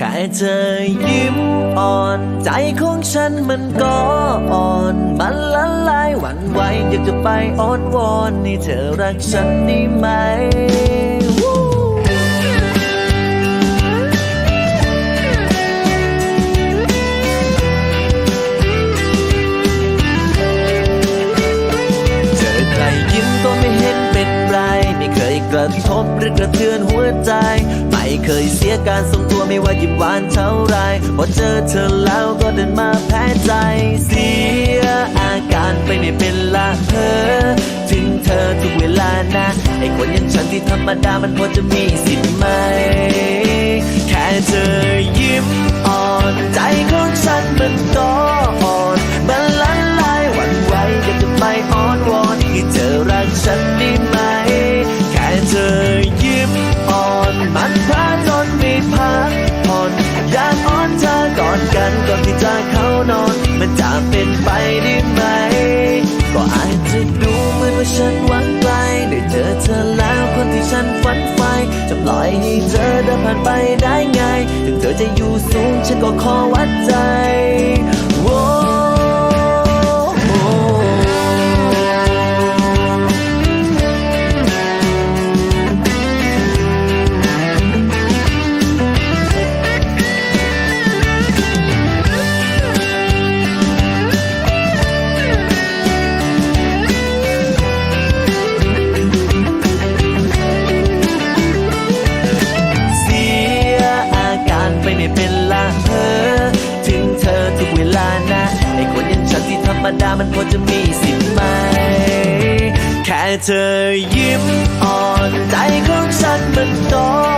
แค่เธอยิ้มอ่อน ใจของฉันมันก็อ่อน มันละลายหวั่นไหวอยากจะไปอ้อนวอนให้เธอรักฉันได้ไหมเจอใครยิ้มก็ไม่เห็นเป็นไรไม่เคยกระทบหรือกระเทือนหัวใจ เคยเสียการทรงตัวไม่ว่ายิ้มหวานเท่าไรพอเจอเธอแล้วก็เดินมาแพ้ใจ เสียอาการไปไม่เป็นละเพอถึงเธอทุกเวลานะ ไอคนอย่างฉันที่ธรรมดามันพอจะมีสิทธิ์ไหม แค่เธอยิ้มอ่อน เขานอน มันจะเป็นไปได้ไหม ก็อาจจะดูเหมือนว่าฉันหวังไกลได้เจอเธอแล้วคนที่ฉันฝันใฝ่จะปล่อยให้เธอเดินผ่านไปได้ไง ถึงเธอจะอยู่สูงฉันก็ขอวัดใจ เธอทุกเวลานะไอ้คนอย่างฉันที่ธรรมดามันพอจะมีสิทธิ์ไหม แค่เธอยิ้มอ่อนใจของฉันมันก็อ่อ